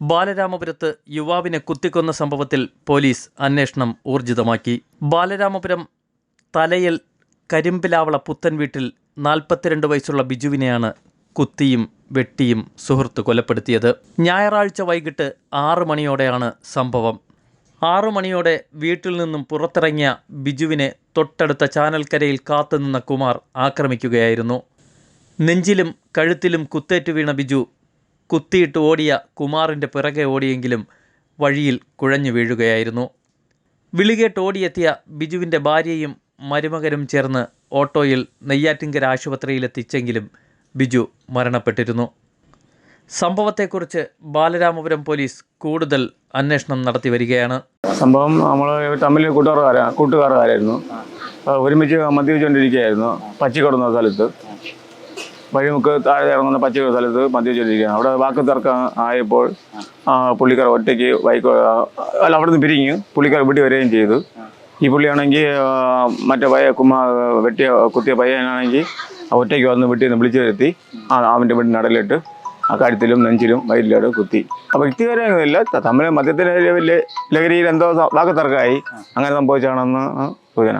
ബാലരാമപുരത്ത് യുവാവിനെ കുത്തിക്കൊന്ന സംഭവത്തിൽ പോലീസ് അന്വേഷണം ഊർജിതമാക്കി. ബാലരാമപുരം തലയിൽ കരിമ്പിലാവള പുത്തൻ വീട്ടിൽ നാൽപ്പത്തിരണ്ട് വയസ്സുള്ള ബിജുവിനെയാണ് കുത്തിയും വെട്ടിയും സുഹൃത്ത് കൊലപ്പെടുത്തിയത്. ഞായറാഴ്ച വൈകിട്ട് ആറു മണിയോടെയാണ് സംഭവം. ആറു മണിയോടെ വീട്ടിൽ നിന്നും പുറത്തിറങ്ങിയ ബിജുവിനെ തൊട്ടടുത്ത ചാനൽക്കരയിൽ കാത്തുനിന്ന കുമാർ ആക്രമിക്കുകയായിരുന്നു. നെഞ്ചിലും കഴുത്തിലും കുത്തേറ്റു വീണ ബിജു കുത്തിയിട്ട് ഓടിയ കുമാറിന്റെ പിറകെ ഓടിയെങ്കിലും വഴിയിൽ കുഴഞ്ഞു വീഴുകയായിരുന്നു. വിളികേട്ട് ഓടിയെത്തിയ ബിജുവിന്റെ ഭാര്യയും മരുമകരും ചേർന്ന് ഓട്ടോയിൽ നെയ്യാറ്റിങ്കര ആശുപത്രിയിലെത്തിച്ചെങ്കിലും ബിജു മരണപ്പെട്ടിരുന്നു. സംഭവത്തെക്കുറിച്ച് ബാലരാമപുരം പോലീസ് കൂടുതൽ അന്വേഷണം നടത്തി വരികയാണ്. സംഭവം നമ്മൾ തമ്മിൽ കൂട്ടുകാരാ കൂട്ടുകാരായിരുന്നു ഒരുമിച്ച് മദ്യപിച്ചുകൊണ്ടിരിക്കുകയായിരുന്നു. പച്ചിക്കോട് എന്ന സ്ഥലത്ത്. വഴിമുക്ക് താഴെ ഇറങ്ങുന്ന പച്ച സ്ഥലത്ത് മദ്യപിച്ചുകൊണ്ടിരിക്കുകയാണ് അവിടെ വാക്ക് തർക്കം ആയപ്പോൾ പുള്ളിക്കാർ ഒറ്റയ്ക്ക് ബൈക്ക് അല്ല അവിടെ നിന്ന് പിരിഞ്ഞ്. പുള്ളിക്കാർ വീട്ടിൽ വരികയും ചെയ്തു. ഈ പുള്ളിയാണെങ്കിൽ മറ്റേ പയ്യ കുമ്മ വെട്ടിയ കുത്തിയ പയ്യനാണെങ്കിൽ ഒറ്റയ്ക്ക് വന്ന് വീട്ടിൽ നിന്ന് വിളിച്ചു വരുത്തി ആ അവന്റെ വീടിന് നടലിട്ട് ആ കഴുത്തിലും നെഞ്ചിലും വയലിലോട് കുത്തി. അപ്പോൾ വ്യക്തിപരമൊന്നുമില്ല തമ്മിൽ മദ്യത്തിന്റെ ലഹരിയിൽ എന്തോ വാക്ക് തർക്കമായി. അങ്ങനെ സംഭവിച്ചാണെന്ന് സൂചന.